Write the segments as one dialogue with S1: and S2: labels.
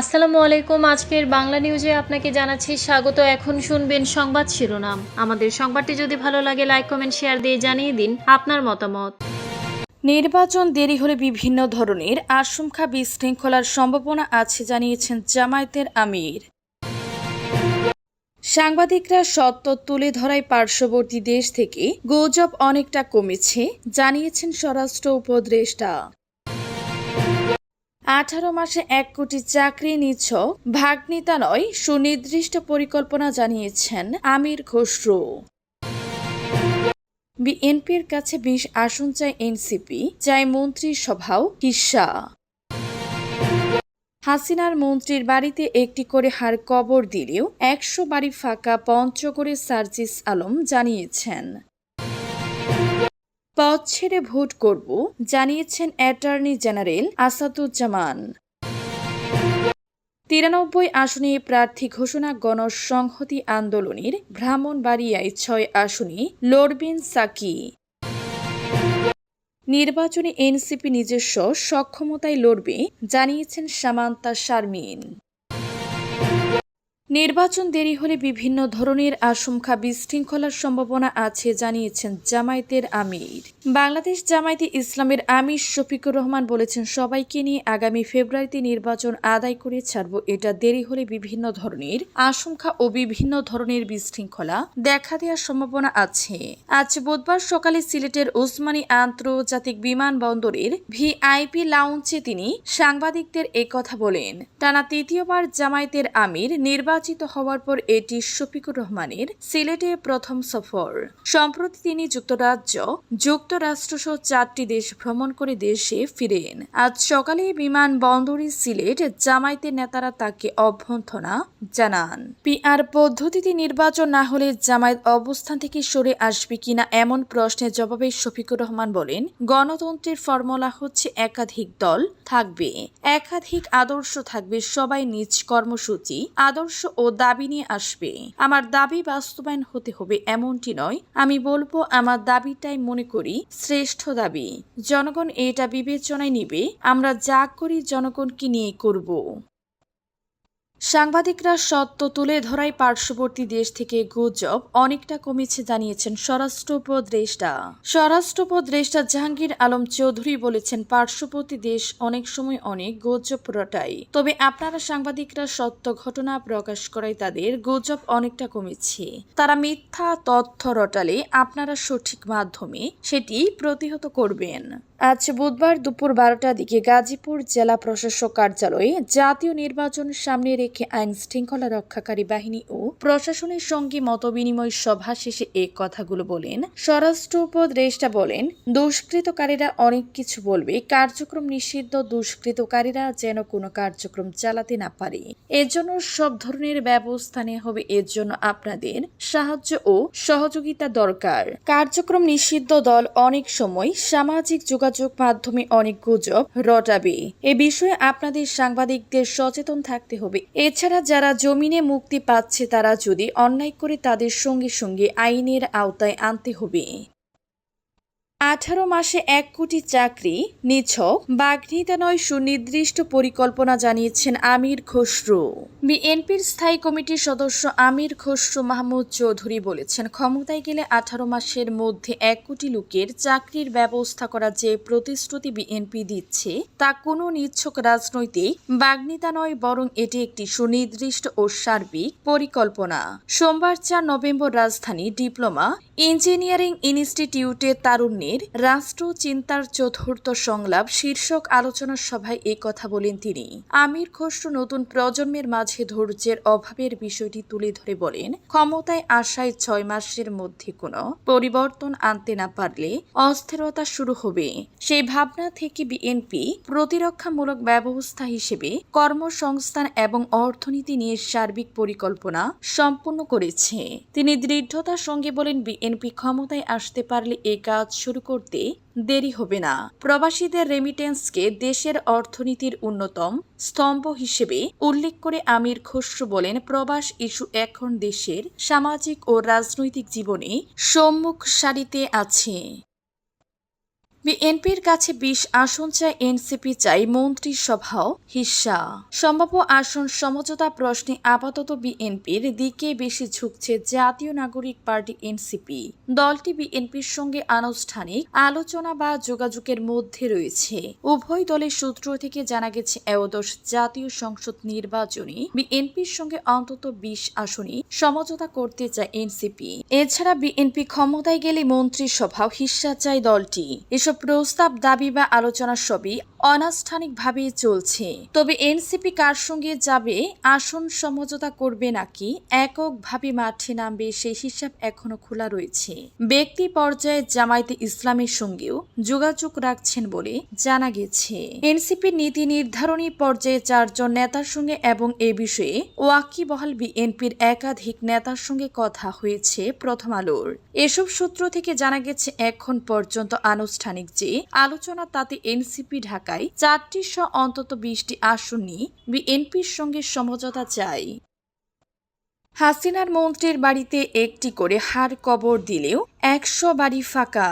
S1: আসসালামু আলাইকুম আজকের বাংলা নিউজে আপনাকে জানাচ্ছি স্বাগত এখন শুনবেন সংবাদ শিরোনাম আমাদের সংবাদটি যদি ভালো লাগে লাইক কমেন্ট শেয়ার দিয়ে জানিয়ে দিন আপনার মতামত
S2: নির্বাচন দেরি হলে বিভিন্ন ধরনের আশঙ্কা বিশৃঙ্খলার সম্ভাবনা আছে জানিয়েছেন জামায়াতের আমির সাংবাদিকরা সত্য তুলে ধরায় পার্শ্ববর্তী দেশ থেকে গৌজব অনেকটা কমেছে জানিয়েছেন স্বরাষ্ট্র উপদেষ্টা আঠারো মাসে এক কোটি চাকরি নিচ্ছ ভাগ্নিতা নয় সুনির্দিষ্ট পরিকল্পনা জানিয়েছেন আমির খসরু বিএনপির কাছে বিশ আসন চায় এনসিপি চায় মন্ত্রিসভাও হিসা হাসিনার মন্ত্রীর বাড়িতে একটি করে হার কবর দিলেও একশো বাড়ি ফাঁকা পঞ্চগড়ে সার্জিস আলম জানিয়েছেন পদ ছেড়ে ভোট করব জানিয়েছেন অ্যাটর্নি জেনারেল আসাদুজ্জামান তিরানব্বই আসনে প্রার্থী ঘোষণা গণসংহতি আন্দোলনের বাড়িয়ায় ছয় আসনে লড়বেন সাকি নির্বাচনে এনসিপি নিজস্ব সক্ষমতায় লড়বে জানিয়েছেন সামান্তা শারমিন নির্বাচন দেরি হলে বিভিন্ন ধরনের আশঙ্কা বিশৃঙ্খলার সম্ভাবনা আছে জানিয়েছেন জামায়াতের আমির বাংলাদেশ জামায়াতে ইসলামের আমির শফিকুর রহমান বলেছেন সবাইকে নিয়ে আগামী ফেব্রুয়ারিতে নির্বাচন আদায় করে ছাড়ব এটা দেরি হলে বিভিন্ন ধরনের আশঙ্কা ও বিভিন্ন ধরনের বিশৃঙ্খলা দেখা দেওয়ার সম্ভাবনা আছে আজ বুধবার সকালে সিলেটের ওসমানী আন্তর্জাতিক বিমানবন্দরের ভিআইপি লাউঞ্জে তিনি সাংবাদিকদের কথা বলেন টানা তৃতীয়বার জামায়াতের আমির নির্বাচন নির্বাচিত হওয়ার পর এটি শফিকুর রহমানের সিলেটে প্রথম সফর সম্প্রতি তিনি যুক্তরাজ্য সহ চারটি দেশ ভ্রমণ করে দেশে ফিরেন আজ সকালে বিমান বন্দরে সিলেট জামায়াতের নেতারা তাকে অভ্যর্থনা জানান পিআর পদ্ধতিতে নির্বাচন না হলে জামায়াত অবস্থান থেকে সরে আসবে কিনা এমন প্রশ্নের জবাবে শফিকুর রহমান বলেন গণতন্ত্রের ফর্মুলা হচ্ছে একাধিক দল থাকবে একাধিক আদর্শ থাকবে সবাই নিজ কর্মসূচি আদর্শ ও দাবি নিয়ে আসবে আমার দাবি বাস্তবায়ন হতে হবে এমনটি নয় আমি বলবো আমার দাবিটাই মনে করি শ্রেষ্ঠ দাবি জনগণ এটা বিবেচনায় নিবে আমরা যা করি জনগণকে নিয়ে করব সাংবাদিকরা সত্য তুলে ধরায় পার্শ্ববর্তী দেশ থেকে গুজব অনেকটা কমেছে জানিয়েছেন স্বরাষ্ট্র উপদেষ্টা স্বরাষ্ট্র জাহাঙ্গীর আলম চৌধুরী বলেছেন পার্শ্ববর্তী দেশ অনেক সময় অনেক গুজব রটায় তবে আপনারা সাংবাদিকরা সত্য ঘটনা প্রকাশ করায় তাদের গুজব অনেকটা কমেছে তারা মিথ্যা তথ্য রটালে আপনারা সঠিক মাধ্যমে সেটি প্রতিহত করবেন আজ বুধবার দুপুর বারোটার দিকে গাজীপুর জেলা প্রশাসক কার্যালয়ে জাতীয় নির্বাচন সামনে রেখে আইন শৃঙ্খলা রক্ষাকারী বাহিনী ও প্রশাসনের সঙ্গে মতবিনিময় সভা শেষে এ কথাগুলো বলেন স্বরাষ্ট্র উপদেষ্টা বলেন দুষ্কৃতকারীরা অনেক কিছু বলবে কার্যক্রম নিষিদ্ধ দুষ্কৃতকারীরা যেন কোনো কার্যক্রম চালাতে না পারে এজন্য সব ধরনের ব্যবস্থা নেওয়া হবে এর জন্য আপনাদের সাহায্য ও সহযোগিতা দরকার কার্যক্রম নিষিদ্ধ দল অনেক সময় সামাজিক যোগাযোগ মাধ্যমে অনেক গুজব রটাবে এ বিষয়ে আপনাদের সাংবাদিকদের সচেতন থাকতে হবে এছাড়া যারা জমিনে মুক্তি পাচ্ছে তারা যদি অন্যায় করে তাদের সঙ্গে সঙ্গে আইনের আওতায় আনতে হবে আঠারো মাসে এক কোটি চাকরি নিছক বাগ্নিতা নয় সুনির্দিষ্ট পরিকল্পনা জানিয়েছেন আমির খসরু বিএনপির স্থায়ী কমিটির সদস্য আমির খসরু মাহমুদ চৌধুরী বলেছেন ক্ষমতায় গেলে আঠারো মাসের মধ্যে এক কোটি লোকের চাকরির ব্যবস্থা করা যে প্রতিশ্রুতি বিএনপি দিচ্ছে তা কোনো নিচ্ছক রাজনৈতিক বাগ্নিতা নয় বরং এটি একটি সুনির্দিষ্ট ও সার্বিক পরিকল্পনা সোমবার চার নভেম্বর রাজধানী ডিপ্লোমা ইঞ্জিনিয়ারিং ইনস্টিটিউটে তারুণ্য রাষ্ট্র চিন্তার চতুর্থ সংলাপ শীর্ষক আলোচনা সভায় এ কথা বলেন তিনি আমির খসরু নতুন প্রজন্মের মাঝে ধৈর্যের অভাবের বিষয়টি তুলে ধরে বলেন ক্ষমতায় আসায় ছয় মাসের মধ্যে কোনো পরিবর্তন আনতে না পারলে অস্থিরতা শুরু হবে সেই ভাবনা থেকে বিএনপি প্রতিরক্ষামূলক ব্যবস্থা হিসেবে কর্মসংস্থান এবং অর্থনীতি নিয়ে সার্বিক পরিকল্পনা সম্পন্ন করেছে তিনি দৃঢ়তার সঙ্গে বলেন বিএনপি ক্ষমতায় আসতে পারলে এ কাজ শুরু শুরু করতে দেরি হবে না প্রবাসীদের রেমিটেন্সকে দেশের অর্থনীতির অন্যতম স্তম্ভ হিসেবে উল্লেখ করে আমির খসরু বলেন প্রবাস ইস্যু এখন দেশের সামাজিক ও রাজনৈতিক জীবনে সম্মুখ সারিতে আছে বিএনপির কাছে বিশ আসন চায় এনসিপি চাই মন্ত্রিসভাও হিসা সম্ভাব্য আসন সমঝোতা প্রশ্নে আপাতত বিএনপির দিকে বেশি ঝুঁকছে জাতীয় নাগরিক পার্টি এনসিপি দলটি বিএনপির সঙ্গে আনুষ্ঠানিক আলোচনা বা যোগাযোগের মধ্যে রয়েছে উভয় দলের সূত্র থেকে জানা গেছে এওদশ জাতীয় সংসদ নির্বাচনে বিএনপির সঙ্গে অন্তত বিশ আসনে সমঝোতা করতে চায় এনসিপি এছাড়া বিএনপি ক্ষমতায় গেলে মন্ত্রিসভাও হিসা চায় দলটি এসব প্রস্তাব দাবি বা আলোচনা সবই অনাষ্ঠানিকভাবে চলছে তবে এনসিপি কার সঙ্গে যাবে আসন সমঝোতা করবে নাকি এককভাবে মাঠে নামবে সেই হিসাব এখনো খোলা রয়েছে ব্যক্তি পর্যায়ে জামায়াতে ইসলামের সঙ্গেও যোগাযোগ রাখছেন বলে জানা গেছে এনসিপি নীতি নির্ধারণী পর্যায়ে চারজন নেতার সঙ্গে এবং এ বিষয়ে ওয়াকিবহাল বিএনপির একাধিক নেতার সঙ্গে কথা হয়েছে প্রথম আলোর এসব সূত্র থেকে জানা গেছে এখন পর্যন্ত আনুষ্ঠানিক জানিক যে আলোচনা তাতে এনসিপি ঢাকায় চারটি সহ অন্তত বিশটি আসন নিয়ে বিএনপির সঙ্গে সমঝোতা চাই হাসিনার মন্ত্রীর বাড়িতে একটি করে হার কবর দিলেও একশো বাড়ি ফাঁকা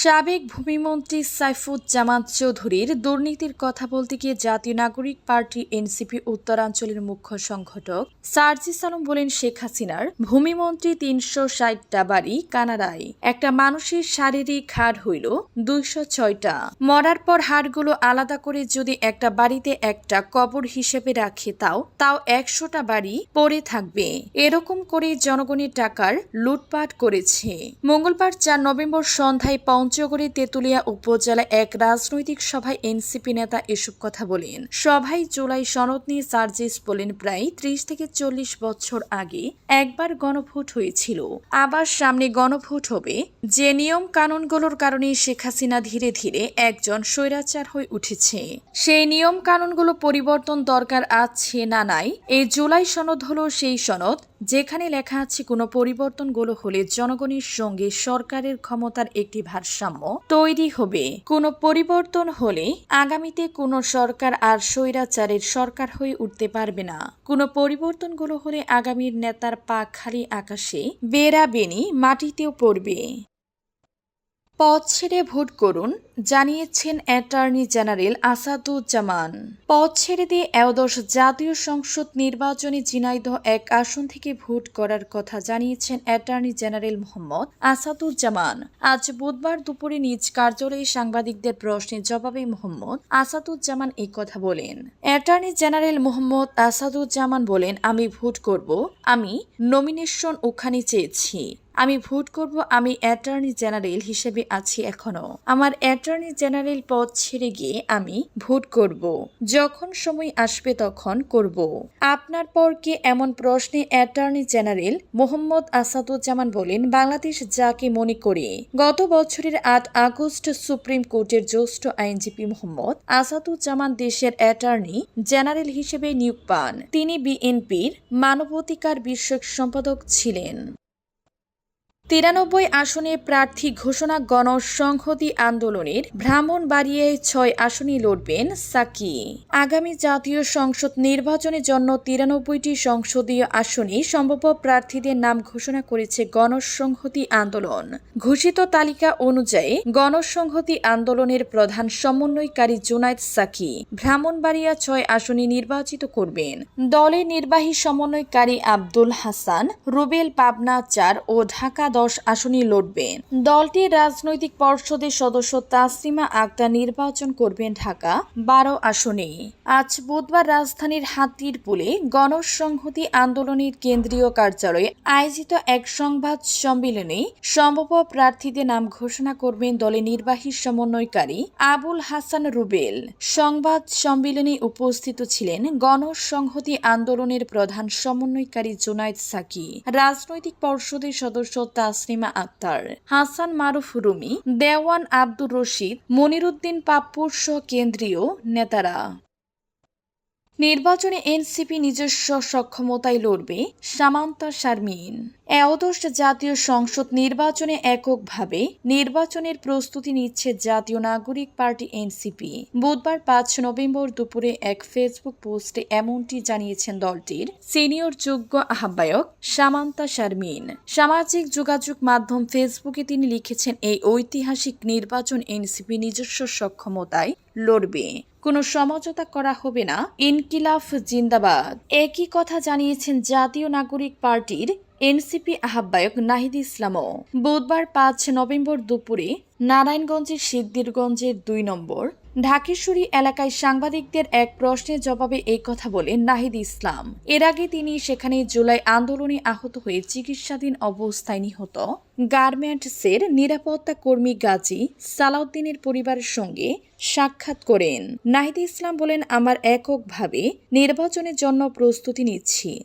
S2: সাবেক ভূমিমন্ত্রী সাইফুজ্জামান চৌধুরীর দুর্নীতির কথা বলতে গিয়ে জাতীয় নাগরিক পার্টি এনসিপি উত্তরাঞ্চলের মুখ্য সংগঠক সার্জি সালম বলেন শেখ হাসিনার ভূমিমন্ত্রী তিনশো ষাটটা বাড়ি কানাডায় একটা মানুষের শারীরিক হার হইল দুইশো ছয়টা মরার পর হারগুলো আলাদা করে যদি একটা বাড়িতে একটা কবর হিসেবে রাখে তাও তাও একশোটা বাড়ি পড়ে থাকবে এরকম করে জনগণের টাকার লুটপাট করেছে মঙ্গলবার চার নভেম্বর সন্ধ্যায় পঞ্চগড়ে তেঁতুলিয়া উপজেলা এক রাজনৈতিক সভায় এনসিপি নেতা এসব কথা বলেন সভায় জুলাই সনদ নিয়ে সার্জিস বলেন প্রায় ত্রিশ থেকে চল্লিশ বছর আগে একবার গণভোট হয়েছিল আবার সামনে গণভোট হবে যে নিয়ম কানুনগুলোর কারণে শেখ হাসিনা ধীরে ধীরে একজন স্বৈরাচার হয়ে উঠেছে সেই নিয়ম কানুনগুলো পরিবর্তন দরকার আছে না নাই এই জুলাই সনদ হলো সেই সনদ যেখানে লেখা আছে কোনো পরিবর্তনগুলো হলে জনগণের সঙ্গে সরকারের ক্ষমতার একটি ভারসাম্য তৈরি হবে কোনো পরিবর্তন হলে আগামীতে কোনো সরকার আর স্বৈরাচারের সরকার হয়ে উঠতে পারবে না কোনো পরিবর্তনগুলো হলে আগামীর নেতার পা খালি আকাশে বেনি মাটিতেও পড়বে পদ ছেড়ে ভোট করুন জানিয়েছেন অ্যাটর্নি জেনারেল আসাদুজ্জামান পদ ছেড়ে দিয়ে একাদশ জাতীয় সংসদ নির্বাচনে ঝিনাইদহ এক আসন থেকে ভোট করার কথা জানিয়েছেন অ্যাটর্নি জেনারেল মোহাম্মদ আসাদুজ্জামান আজ বুধবার দুপুরে নিজ কার্যালয়ে সাংবাদিকদের প্রশ্নের জবাবে মোহাম্মদ আসাদুজ্জামান এই কথা বলেন অ্যাটর্নি জেনারেল মোহাম্মদ আসাদুজ্জামান বলেন আমি ভোট করব আমি নমিনেশন ওখানে চেয়েছি আমি ভোট করব আমি অ্যাটর্নি জেনারেল হিসেবে আছি এখনো আমার অ্যাটর্নি জেনারেল পদ ছেড়ে গিয়ে আমি ভোট করব যখন সময় আসবে তখন করব আপনার পর কে এমন প্রশ্নে অ্যাটর্নি জেনারেল মোহাম্মদ আসাদুজ্জামান বলেন বাংলাদেশ যাকে মনে করে গত বছরের আট আগস্ট সুপ্রিম কোর্টের জ্যেষ্ঠ আইনজীবী মোহাম্মদ আসাদুজ্জামান দেশের অ্যাটর্নি জেনারেল হিসেবে নিয়োগ পান তিনি বিএনপির মানবাধিকার বিষয়ক সম্পাদক ছিলেন তিরানব্বই আসনে প্রার্থী ঘোষণা গণসংহতি আন্দোলনের ভ্রামণ বাড়িয়ে ছয় আসনে লড়বেন সাকি আগামী জাতীয় সংসদ নির্বাচনের জন্য তিরানব্বইটি সংসদীয় আসনে সম্ভাব্য প্রার্থীদের নাম ঘোষণা করেছে গণসংহতি আন্দোলন ঘোষিত তালিকা অনুযায়ী গণসংহতি আন্দোলনের প্রধান সমন্বয়কারী জোনায়দ সাকি ভ্রামণবাড়িয়া ছয় আসনে নির্বাচিত করবেন দলের নির্বাহী সমন্বয়কারী আব্দুল হাসান রুবেল পাবনা চার ও ঢাকা দশ আসনই লড়বে দলটির রাজনৈতিক পর্ষদের সদস্য তাসিমা আক্তার নির্বাচন করবেন ঢাকা বারো আসনে আজ বুধবার রাজধানীর হাতির পুলে গণসংহতি আন্দোলনের কেন্দ্রীয় কার্যালয়ে আয়োজিত এক সংবাদ সম্মেলনে সম্ভব প্রার্থীদের নাম ঘোষণা করবেন দলের নির্বাহী সমন্বয়কারী আবুল হাসান রুবেল সংবাদ সম্মেলনে উপস্থিত ছিলেন গণসংহতি আন্দোলনের প্রধান সমন্বয়কারী জোনায়দ সাকি রাজনৈতিক পর্ষদের সদস্য তা তাসলিমা আক্তার হাসান মারুফ রুমি দেওয়ান আব্দুর রশিদ মনিরুদ্দিন পাপ্পুর সহ কেন্দ্রীয় নেতারা নির্বাচনে এনসিপি নিজস্ব সক্ষমতায় লড়বে সামান্তা শারমিন একাদশ জাতীয় সংসদ নির্বাচনে এককভাবে নির্বাচনের প্রস্তুতি নিচ্ছে জাতীয় নাগরিক পার্টি এনসিপি বুধবার পাঁচ নভেম্বর দুপুরে এক ফেসবুক পোস্টে এমনটি জানিয়েছেন দলটির সিনিয়র যোগ্য আহ্বায়ক সামান্তা শারমিন সামাজিক যোগাযোগ মাধ্যম ফেসবুকে তিনি লিখেছেন এই ঐতিহাসিক নির্বাচন এনসিপি নিজস্ব সক্ষমতায় লড়বে কোনো সমঝোতা করা হবে না ইনকিলাফ জিন্দাবাদ একই কথা জানিয়েছেন জাতীয় নাগরিক পার্টির এনসিপি আহ্বায়ক নাহিদ ইসলামও বুধবার পাঁচ নভেম্বর দুপুরে নারায়ণগঞ্জের সিদ্দিরগঞ্জের দুই নম্বর ঢাকেশ্বরী এলাকায় সাংবাদিকদের এক প্রশ্নের জবাবে এই কথা বলেন নাহিদ ইসলাম এর আগে তিনি সেখানে জুলাই আন্দোলনে আহত হয়ে চিকিৎসাধীন অবস্থায় নিহত গার্মেন্টসের নিরাপত্তা কর্মী গাজী সালাউদ্দিনের পরিবারের সঙ্গে সাক্ষাৎ করেন নাহিদ ইসলাম বলেন আমার এককভাবে নির্বাচনের জন্য প্রস্তুতি নিচ্ছি